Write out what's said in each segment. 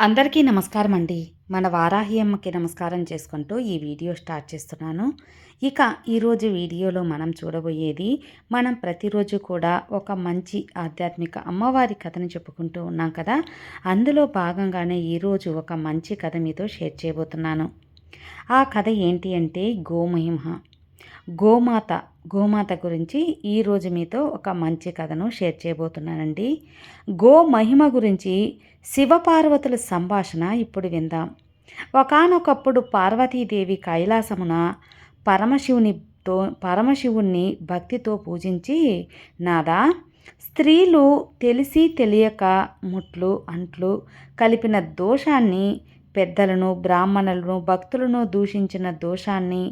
అందరికీ నమస్కారం అండి మన వారాహి అమ్మకి నమస్కారం చేసుకుంటూ ఈ వీడియో స్టార్ట్ చేస్తున్నాను. ఇక ఈరోజు వీడియోలో మనం చూడబోయేది మనం ప్రతిరోజు కూడా ఒక మంచి ఆధ్యాత్మిక అమ్మవారి కథను చెప్పుకుంటూ ఉన్నాం కదా. అందులో భాగంగానే ఈరోజు ఒక మంచి కథ మీతో షేర్ చేయబోతున్నాను. ఆ కథ ఏంటి అంటే గోమహిమ. గోమాత గోమాత గురించి ఈరోజు మీతో ఒక మంచి కథను షేర్ చేయబోతున్నానండి. గో మహిమ గురించి శివపార్వతుల సంభాషణ ఇప్పుడు విందాం. ఒకనొకప్పుడు పార్వతీదేవి కైలాసమున పరమశివునితో పరమశివుణ్ణి భక్తితో పూజించి నాదా స్త్రీలు తెలిసి తెలియక ముట్లు అంట్లు కలిపిన దోషాన్ని పెద్దలను బ్రాహ్మణులను భక్తులను దూషించిన దోషాన్ని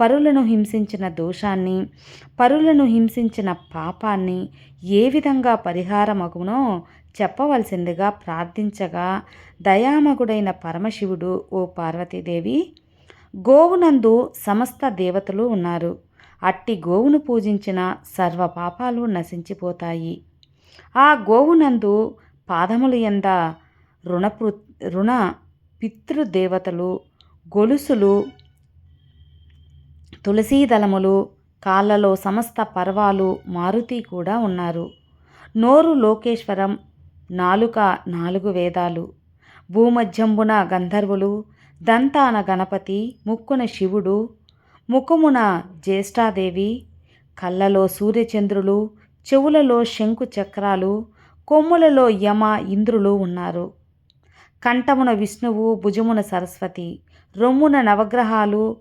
పరులను హింసించిన దోషాన్ని పరులను హింసించిన పాపాన్ని ఏ విధంగా పరిహారమగునో చెప్పవలసిందిగా ప్రార్థించగా దయామగుడైన పరమశివుడు ఓ పార్వతీదేవి గోవునందు సమస్త దేవతలు ఉన్నారు. అట్టి గోవును పూజించిన సర్వ పాపాలు నశించిపోతాయి. ఆ గోవునందు పాదములు ఎంద రుణపృ రుణ పితృదేవతలు గొలుసులు తులసీదళములు కాళ్ళలో సమస్త పర్వాలు మారుతి కూడా ఉన్నారు. నోరు లోకేశ్వరం నాలుక నాలుగు వేదాలు. భూమధ్యంబున గంధర్వులు దంతాన గణపతి ముక్కున శివుడు ముఖమున జ్యేష్ఠాదేవి కళ్ళలో సూర్యచంద్రులు చెవులలో శంకు చక్రాలు కొమ్ములలో యమ ఇంద్రులు ఉన్నారు. కంఠమున విష్ణువు భుజమున సరస్వతి రొమ్మున నవగ్రహాలు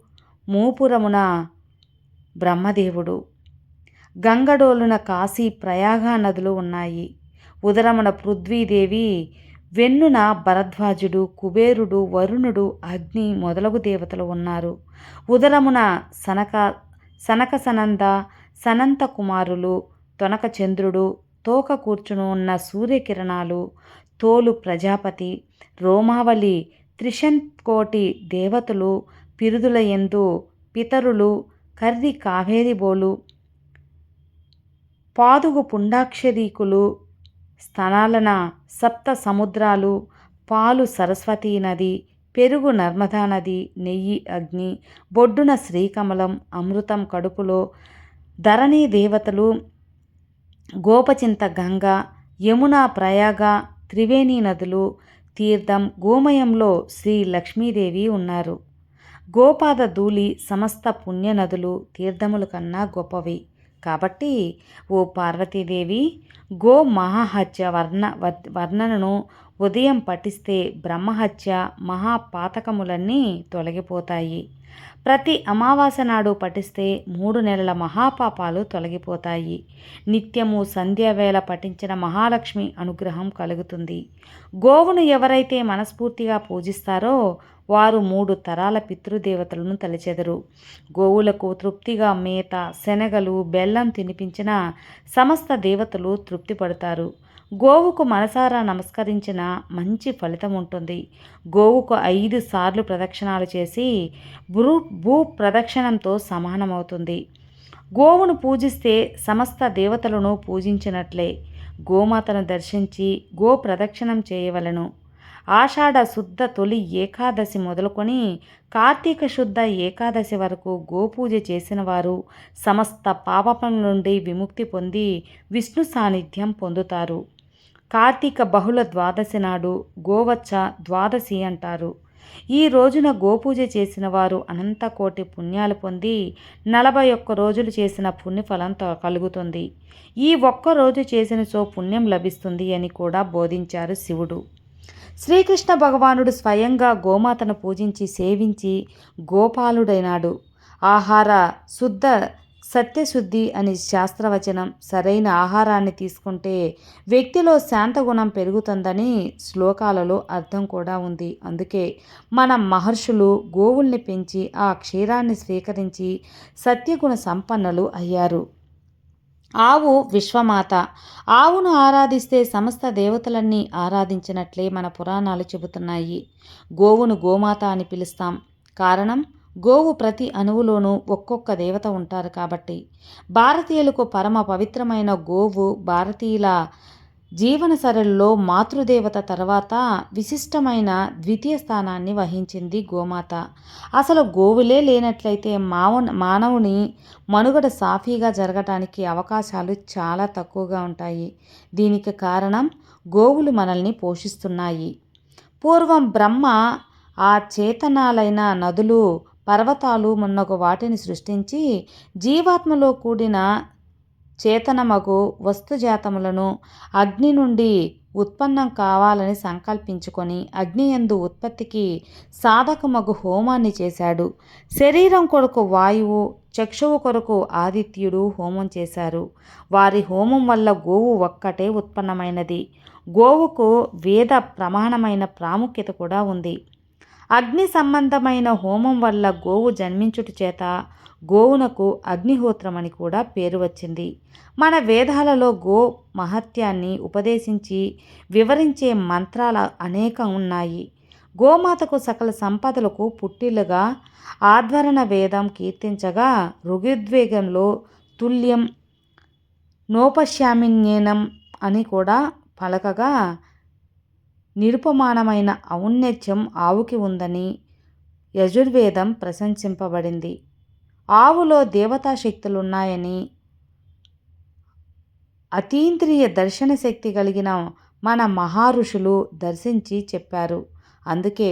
మూపురమున బ్రహ్మదేవుడు. గంగడోలున కాశీ ప్రయాగ నదులు ఉన్నాయి. ఉదరమున పృథ్వీదేవి వెన్నున భరద్వాజుడు కుబేరుడు వరుణుడు అగ్ని మొదలగు దేవతలు ఉన్నారు. ఉదరమున సనక సనక సనంద సనంత కుమారులు తొనక చంద్రుడు తోక కూర్చును ఉన్న సూర్యకిరణాలు తోలు ప్రజాపతి రోమావళి త్రిశంకోటి దేవతలు పిరుదుల ఎందు పితరులు కర్రి కావేరిబోలు పాదుగు పుండాక్షరీకులు స్థనాలన సప్త సముద్రాలు పాలు సరస్వతీ నది పెరుగు నర్మదా నది నెయ్యి అగ్ని బొడ్డున శ్రీకమలం అమృతం కడుపులో ధరణీ దేవతలు గోపచింత గంగ యమున ప్రయాగ త్రివేణి నదులు తీర్థం గోమయంలో శ్రీ లక్ష్మీదేవి ఉన్నారు. గోపాద ధూళి సమస్త పుణ్యనదులు తీర్థముల కన్నా గొప్పవి. కాబట్టి ఓ పార్వతీదేవి గో మహాహత్య వర్ణ వర్ణనను ఉదయం పఠిస్తే బ్రహ్మహత్య మహాపాతకములన్నీ తొలగిపోతాయి. ప్రతి అమావాస్య నాడు పఠిస్తే మూడు నెలల మహాపాపాలు తొలగిపోతాయి. నిత్యము సంధ్యావేళ పఠించిన మహాలక్ష్మి అనుగ్రహం కలుగుతుంది. గోవును ఎవరైతే మనస్ఫూర్తిగా పూజిస్తారో వారు మూడు తరాల పితృదేవతలను తలచెదరు. గోవులకు తృప్తిగా మేత శనగలు బెల్లం తినిపించిన సమస్త దేవతలు తృప్తి పడతారు గోవుకు మనసారా నమస్కరించిన మంచి ఫలితం ఉంటుంది. గోవుకు ఐదు సార్లు ప్రదక్షిణాలు చేసి భూ భూ ప్రదక్షిణంతో సమానమవుతుంది. గోవును పూజిస్తే సమస్త దేవతలను పూజించినట్లే గోమాతను దర్శించి గో ప్రదక్షిణం చేయవలను. ఆషాఢ శుద్ధ తొలి ఏకాదశి మొదలుకొని కార్తీక శుద్ధ ఏకాదశి వరకు గోపూజ చేసిన వారు సమస్త పాపం నుండి విముక్తి పొంది విష్ణు సాన్నిధ్యం పొందుతారు. కార్తీక బహుళ ద్వాదశి నాడు గోవచ్చ ద్వాదశి అంటారు. ఈ రోజున గోపూజ చేసిన వారు అనంత కోటి పుణ్యాలు పొంది నలభై ఒక్క రోజులు చేసిన పుణ్యఫలం కలుగుతుంది. ఈ ఒక్క రోజు చేసిన సో పుణ్యం లభిస్తుంది అని కూడా బోధించారు శివుడు. శ్రీకృష్ణ భగవానుడు స్వయంగా గోమాతను పూజించి సేవించి గోపాలుడైనాడు. ఆహార శుద్ధ సత్యశుద్ధి అని శాస్త్రవచనం సరైన ఆహారాన్ని తీసుకుంటే వ్యక్తిలో శాంతగుణం పెరుగుతుందని శ్లోకాలలో అర్థం కూడా ఉంది. అందుకే మన మహర్షులు గోవుల్ని పెంచి ఆ క్షీరాన్ని స్వీకరించి సత్యగుణ సంపన్నులు అయ్యారు. ఆవు విశ్వమాత. ఆవును ఆరాధిస్తే సమస్త దేవతలన్నీ ఆరాధించినట్లే మన పురాణాలు చెబుతున్నాయి. గోవును గోమాత అని పిలుస్తాం. కారణం గోవు ప్రతి అణువులోనూ ఒక్కొక్క దేవత ఉంటారు కాబట్టి. భారతీయులకు పరమ పవిత్రమైన గోవు భారతీయుల జీవన సరళిలో మాతృదేవత తర్వాత విశిష్టమైన ద్వితీయ స్థానాన్ని వహించింది గోమాత. అసలు గోవులే లేనట్లయితే మావ మానవుని మనుగడ సాఫీగా జరగటానికి అవకాశాలు చాలా తక్కువగా ఉంటాయి. దీనికి కారణం గోవులు మనల్ని పోషిస్తున్నాయి. పూర్వం బ్రహ్మ ఆ చేతనాలైన నదులు పర్వతాలు మున్నగు వాటిని సృష్టించి జీవాత్మలో కూడిన చేతనమగు వస్తుజాతములను అగ్ని నుండి ఉత్పన్నం కావాలని సంకల్పించుకొని అగ్నియందు ఉత్పత్తికి సాధకమగు హోమాన్ని చేశాడు. శరీరం కొరకు వాయువు చక్షువు కొరకు ఆదిత్యుడు హోమం చేశారు. వారి హోమం వల్ల గోవు ఒక్కటే ఉత్పన్నమైనది. గోవుకు వేద ప్రమాణమైన ప్రాముఖ్యత కూడా ఉంది. అగ్ని సంబంధమైన హోమం వల్ల గోవు జన్మించుట చేత గోవునకు అగ్నిహోత్రమని కూడా పేరు వచ్చింది. మన వేదాలలో గో మహత్యాన్ని ఉపదేశించి వివరించే మంత్రాలు అనేకం ఉన్నాయి. గోమాతకు సకల సంపదలకు పుట్టిలుగా ఆధ్వరణ వేదం కీర్తించగా ఋగ్వేగంలో తుల్యం నోపశ్యామిన్యేనం అని కూడా పలకగా నిరుపమానమైన ఔన్నత్యం ఆవుకి ఉందని యజుర్వేదం ప్రశంసింపబడింది. ఆవులో దేవతా శక్తులున్నాయని అతీంద్రియ దర్శన శక్తి కలిగిన మన మహారుషులు దర్శించి చెప్పారు. అందుకే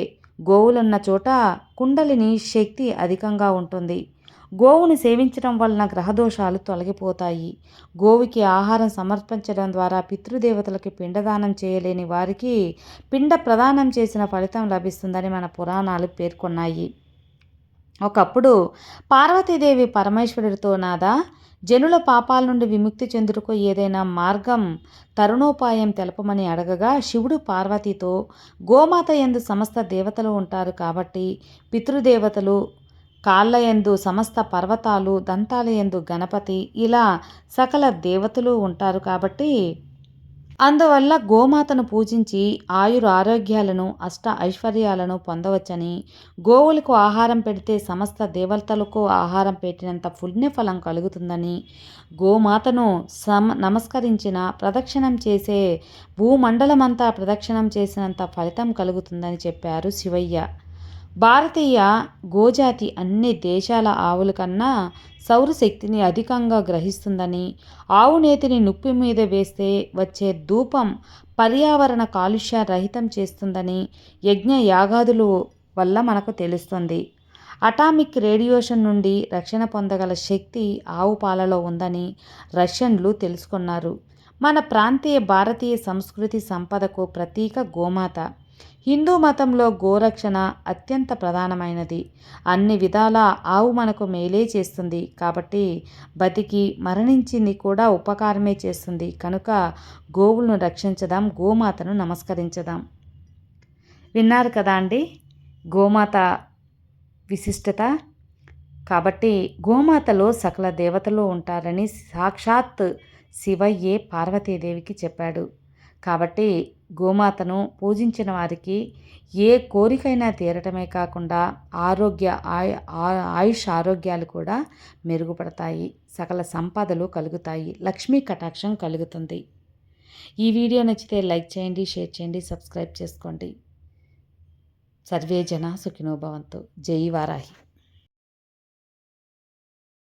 గోవులున్న చోట కుండలిని శక్తి అధికంగా ఉంటుంది. గోవును సేవించడం వలన గ్రహదోషాలు తొలగిపోతాయి. గోవుకి ఆహారం సమర్పించడం ద్వారా పితృదేవతలకి పిండదానం చేయలేని వారికి పిండ ప్రదానం చేసిన ఫలితం లభిస్తుందని మన పురాణాలు పేర్కొన్నాయి. ఒకప్పుడు పార్వతీదేవి పరమేశ్వరుడితో నాదా జనుల పాపాల నుండి విముక్తి చెందుటకు ఏదైనా మార్గం తరుణోపాయం తెలపమని అడగగా శివుడు పార్వతితో గోమాత ఎందు సమస్త దేవతలు ఉంటారు కాబట్టి పితృదేవతలు కాళ్ళయందు సమస్త పర్వతాలు దంతాలయందు గణపతి ఇలా సకల దేవతలు ఉంటారు కాబట్టి అందువల్ల గోమాతను పూజించి ఆయుర ఆరోగ్యాలను అష్ట ఐశ్వర్యాలను పొందవచ్చని గోవులకు ఆహారం పెడితే సమస్త దేవతలకు ఆహారం పెట్టినంత పుణ్యఫలం కలుగుతుందని గోమాతను సమ నమస్కరించిన ప్రదక్షిణం చేసే భూమండలమంతా ప్రదక్షిణం చేసినంత ఫలితం కలుగుతుందని చెప్పారు శివయ్య. భారతీయ గోజాతి అన్ని దేశాల ఆవుల కన్నా సౌరశక్తిని అధికంగా గ్రహిస్తుందని ఆవు నేతిని నుప్పి మీద వేస్తే వచ్చే ధూపం పర్యావరణ కాలుష్య రహితం చేస్తుందని యజ్ఞ యాగాదులు వల్ల మనకు తెలుస్తుంది. అటామిక్ రేడియేషన్ నుండి రక్షణ పొందగల శక్తి ఆవు పాలలో ఉందని రష్యన్లు తెలుసుకున్నారు. మన ప్రాంతీయ భారతీయ సంస్కృతి సంపదకు ప్రతీక గోమాత. హిందూ మతంలో గోరక్షణ అత్యంత ప్రధానమైనది. అన్ని విధాల ఆవు మనకు మేలే చేస్తుంది. కాబట్టి బతికి మరణించింది కూడా ఉపకారమే చేస్తుంది. కనుక గోవులను రక్షించదాం గోమాతను నమస్కరించదాం. విన్నారు కదా అండి? గోమాత విశిష్టత. కాబట్టి గోమాతలో సకల దేవతలు ఉంటారని సాక్షాత్ శివయ్యే పార్వతీదేవికి చెప్పాడు. కాబట్టి గోమాతను పూజించిన వారికి ఏ కోరికైనా తీరటమే కాకుండా ఆరోగ్య ఆయుష్ ఆరోగ్యాలు కూడా మెరుగుపడతాయి. సకల సంపదలు కలుగుతాయి. లక్ష్మీ కటాక్షం కలుగుతుంది. ఈ వీడియో నచ్చితే లైక్ చేయండి షేర్ చేయండి సబ్స్క్రైబ్ చేసుకోండి. సర్వే జన సుఖినోభవంతు జై వారాహి.